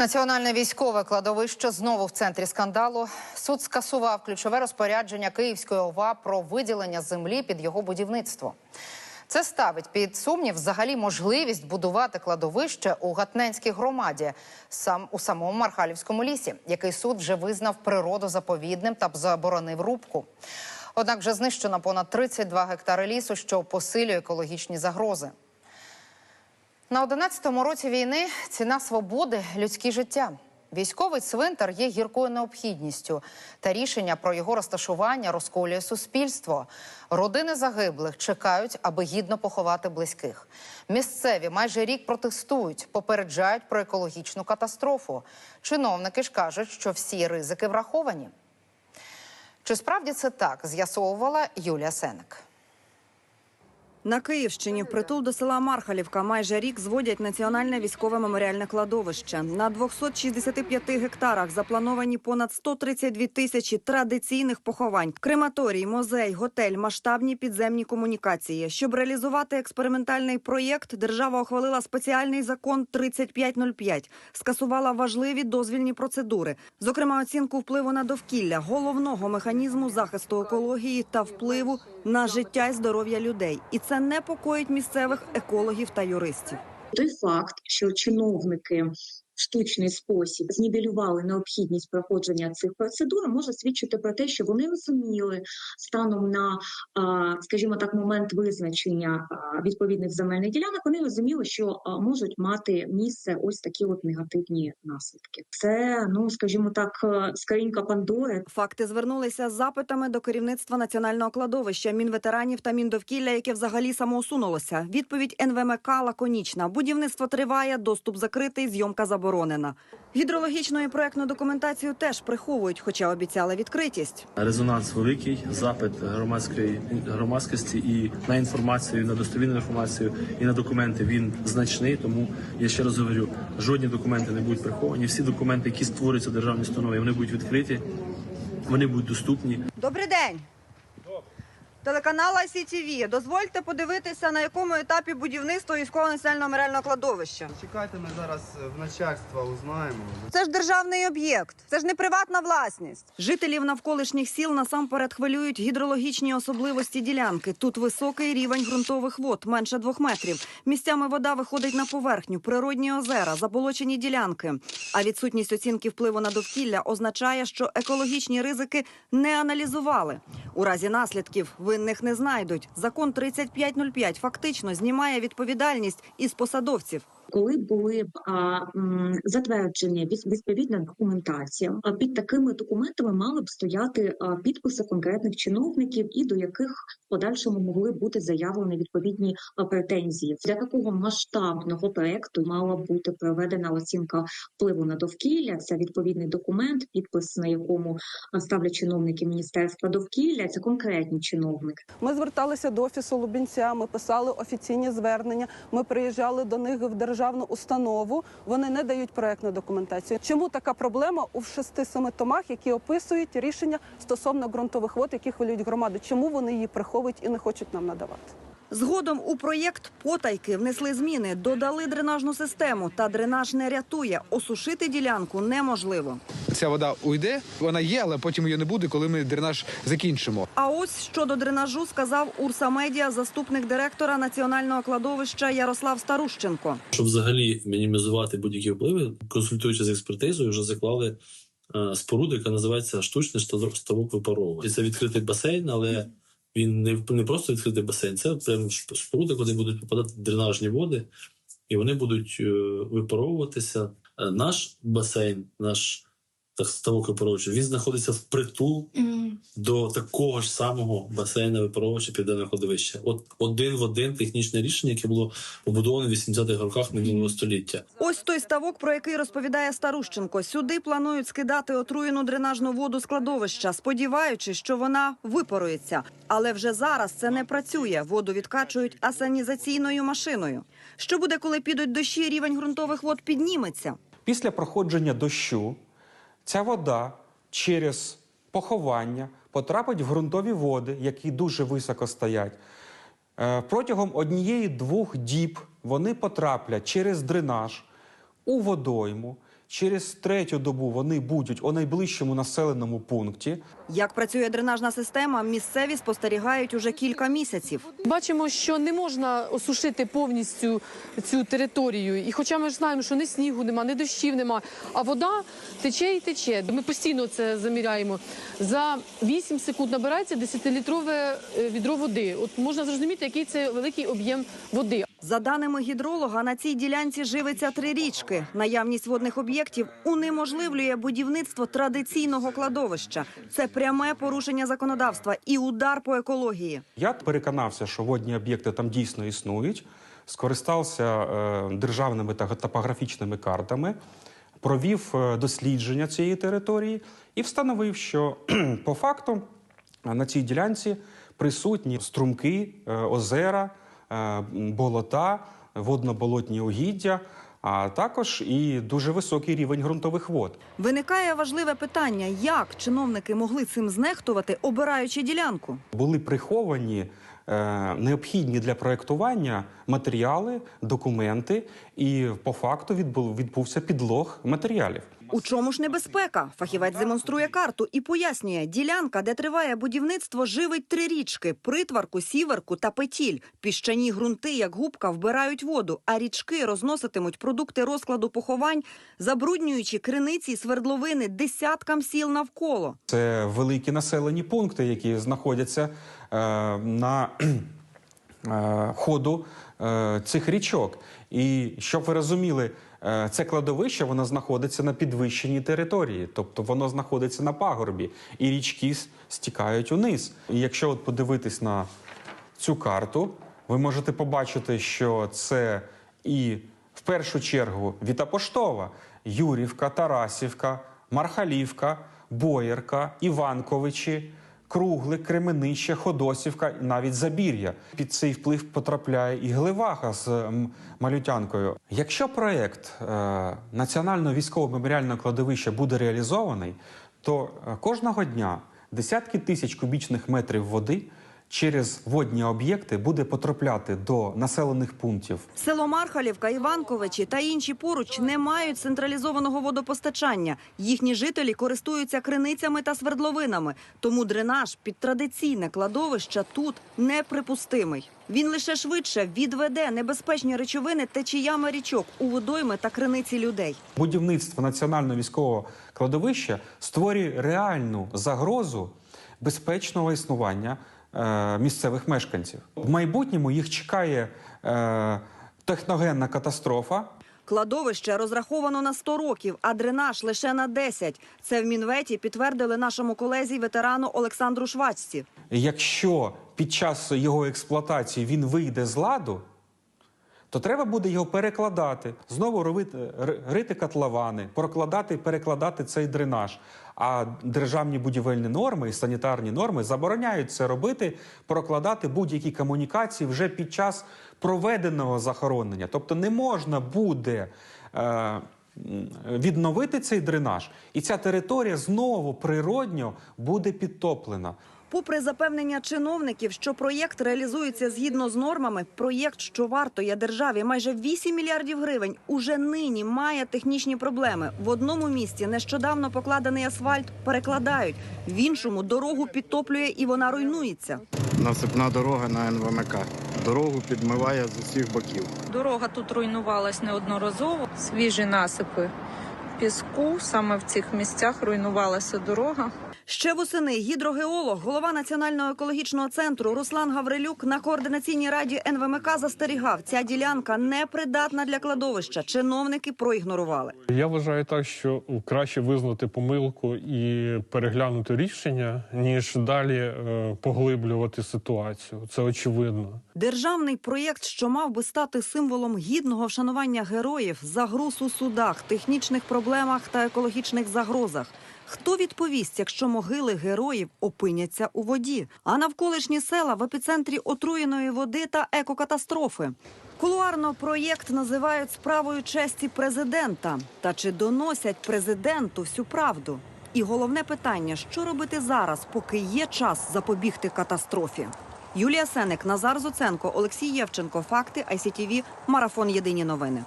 Національне військове кладовище знову в центрі скандалу. Суд скасував ключове розпорядження Київської ОВА про виділення землі під його будівництво. Це ставить під сумнів взагалі можливість будувати кладовище у Гатненській громаді, сам у самому Мархалівському лісі, який суд вже визнав природозаповідним та заборонив рубку. Однак вже знищено понад 32 гектари лісу, що посилює екологічні загрози. На 11-му році війни ціна свободи людське життя. Військовий цвинтар є гіркою необхідністю, та рішення про його розташування розколює суспільство. Родини загиблих чекають, аби гідно поховати близьких. Місцеві майже рік протестують, попереджають про екологічну катастрофу. Чиновники ж кажуть, що всі ризики враховані. Чи справді це так? З'ясовувала Юлія Сенек. На Київщині впритул до села Мархалівка майже рік зводять національне військове меморіальне кладовище. На 265 гектарах заплановані понад 132 тисячі традиційних поховань. Крематорій, музей, готель, масштабні підземні комунікації. Щоб реалізувати експериментальний проєкт, держава ухвалила спеціальний закон 3505, скасувала важливі дозвільні процедури, зокрема оцінку впливу на довкілля, головного механізму захисту екології та впливу на життя і здоров'я людей. І це непокоїть місцевих екологів та юристів. той факт, що чиновники штучний спосіб знівелювали необхідність проходження цих процедур, може свідчити про те, що вони розуміли станом на, скажімо так, момент визначення відповідних земельних ділянок. Вони розуміли, що можуть мати місце ось такі от негативні наслідки. Це ну, скажімо так, е, скринька Пандори. Факти звернулися з запитами до керівництва національного кладовища, мінветеранів та міндовкілля, яке взагалі самоусунулося. Відповідь НВМК лаконічна. Будівництво триває, доступ закритий, зйомка заборонена. Гідрологічну і проектну документацію теж приховують, хоча обіцяли відкритість. Резонанс великий, запит громадської громадськості і на інформацію, і на достовірну інформацію, і на документи він значний. Тому я ще раз говорю, жодні документи не будуть приховані. Всі документи, які створюються державні установи, вони будуть відкриті, вони будуть доступні. Добрий день. Телеканал ICTV. Дозвольте подивитися, на якому етапі будівництва військового національного меморіального кладовища. Чекайте, ми зараз в начальства узнаємо. Це ж державний об'єкт, це ж не приватна власність. Жителів навколишніх сіл насамперед хвилюють гідрологічні особливості ділянки. Тут високий рівень ґрунтових вод, менше двох метрів. Місцями вода виходить на поверхню, природні озера, заболочені ділянки. А відсутність оцінки впливу на довкілля означає, що екологічні ризики не аналізували. У разі наслідків винних не знайдуть. Закон 3505 фактично знімає відповідальність із посадовців. Коли були б затверджені від- відповідна документація, а під такими документами мали б стояти підписи конкретних чиновників, і до яких в подальшому могли бути заявлені відповідні претензії. Для такого масштабного проекту мала бути проведена оцінка впливу на довкілля. Це відповідний документ, підпис на якому ставлять чиновники міністерства довкілля. Це конкретні чиновники. Ми зверталися до офісу Лубінця, ми писали офіційні звернення. Ми приїжджали до них в державну установу. Вони не дають проектну документацію. Чому така проблема у шести-семи томах, які описують рішення стосовно ґрунтових вод, які хвилюють громаду? Чому вони її приховують і не хочуть нам надавати? Згодом у проєкт потайки внесли зміни, додали дренажну систему. Та дренаж не рятує. Осушити ділянку неможливо. Ця вода уйде, вона є, але потім її не буде, коли ми дренаж закінчимо. А ось щодо дренажу сказав Урса Медіа, заступник директора національного кладовища Ярослав Старущенко. Щоб взагалі мінімізувати будь-які впливи, консультуючи з експертизою, вже заклали е, споруду, яка називається штучний ставок- ставок випаровування. Це відкритий басейн, але він не, не просто відкритий басейн, це прям споруда, куди будуть попадати дренажні води, і вони будуть е, випаровуватися. Е, Наш басейн, наш ставок випаровувача, він знаходиться впритул до такого ж самого басейна випаровувача південного кладовища. От один в один технічне рішення, яке було побудоване в 80-х роках минулого століття. Ось той ставок, про який розповідає Старущенко. Сюди планують скидати отруєну дренажну воду з кладовища, сподіваючись, що вона випарується. Але вже зараз це не працює. Воду відкачують асанізаційною машиною. Що буде, коли підуть дощі, рівень ґрунтових вод підніметься? Після проходження дощу ця вода через поховання потрапить в ґрунтові води, які дуже високо стоять. Е, Протягом однієї-двох діб вони потраплять через дренаж у водойму. Через третю добу вони будуть у найближчому населеному пункті. Як працює дренажна система, місцеві спостерігають уже кілька місяців. Бачимо, що не можна осушити повністю цю територію. І хоча ми ж знаємо, що ні снігу нема, ні дощів нема, а вода тече і тече. Ми постійно це заміряємо. За 8 секунд набирається 10-літрове е, відро води. От можна зрозуміти, який це великий об'єм води. За даними гідролога, на цій ділянці живиться три річки. Наявність водних об'єктів унеможливлює будівництво традиційного кладовища. Це пряме порушення законодавства і удар по екології. Я переконався, що водні об'єкти там дійсно існують, скористався е, державними та топографічними картами, провів е, дослідження цієї території і встановив, що по факту на цій ділянці присутні струмки, е, озера, болота, водно-болотні угіддя, а також і дуже високий рівень ґрунтових вод. Виникає важливе питання: як чиновники могли цим знехтувати, обираючи ділянку? були приховані е, необхідні для проєктування матеріали, документи, і по факту відбув, відбувся підлог матеріалів. У чому ж небезпека? Фахівець демонструє карту і пояснює, ділянка, де триває будівництво, живить три річки: притварку, сіверку та петіль. Піщані ґрунти, як губка, вбирають воду, а річки розноситимуть продукти розкладу поховань, забруднюючи криниці свердловини десяткам сіл навколо. Це великі населені пункти, які знаходяться е, на е, ходу е, цих річок. І щоб ви розуміли, це кладовище воно знаходиться на підвищеній території, тобто воно знаходиться на пагорбі, і річки стікають униз. І якщо от подивитись на цю карту, ви можете побачити, що це і в першу чергу Віта Поштова, Юрівка, Тарасівка, Мархалівка, Боярка, Іванковичі, Круглик, Кременище, Ходосівка, навіть Забір'я. Під цей вплив потрапляє і Гливаха з Малютянкою. Якщо проект е, Національного військового меморіального кладовища буде реалізований, то е, кожного дня десятки тисяч кубічних метрів води через водні об'єкти буде потрапляти до населених пунктів Село Мархалівка, Іванковичі та інші поруч не мають централізованого водопостачання. Їхні жителі користуються криницями та свердловинами. Тому дренаж під традиційне кладовище тут неприпустимий. Він лише швидше відведе небезпечні речовини течіями річок у водойми та криниці людей. будівництво національного військового кладовища створює реальну загрозу безпечного існування місцевих мешканців. В майбутньому їх чекає е, техногенна катастрофа. Кладовище розраховано на 100 років, а дренаж лише на 10. Це в Мінветі підтвердили нашому колезі ветерану Олександру Швачці. Якщо під час його експлуатації він вийде з ладу, то треба буде його перекладати, знову рити котловани, прокладати, перекладати цей дренаж. А державні будівельні норми і санітарні норми забороняють це робити, прокладати будь-які комунікації вже під час проведеного захоронення. Тобто не можна буде. Е, Відновити цей дренаж, і ця територія знову природньо буде підтоплена. Попри запевнення чиновників, що проєкт реалізується згідно з нормами, проєкт, що вартує державі майже 8 мільярдів гривень, уже нині має технічні проблеми. В одному місці нещодавно покладений асфальт перекладають, в іншому дорогу підтоплює і вона руйнується. Насипна дорога на НВМК. Дорогу підмиває з усіх боків. Дорога тут руйнувалась неодноразово. Свіжі насипи піску. Саме в цих місцях руйнувалася дорога. Ще восени гідрогеолог, голова Національного екологічного центру Руслан Гаврилюк на координаційній раді НВМК застерігав, ця ділянка непридатна для кладовища. Чиновники проігнорували. Я вважаю так, що краще визнати помилку і переглянути рішення, ніж далі е, поглиблювати ситуацію. Це очевидно. Державний проєкт, що мав би стати символом гідного вшанування героїв, загруз у судах, технічних проблемах та екологічних загрозах. Хто відповість, якщо могили героїв опиняться у воді? А навколишні села в епіцентрі отруєної води та екокатастрофи. Кулуарно проєкт називають справою честі президента. Та чи доносять президенту всю правду? І головне питання: що робити зараз, поки є час запобігти катастрофі? Юлія Сеник, Назар Зоценко, Олексій Євченко. Факти ICTV. Марафон. Єдині новини.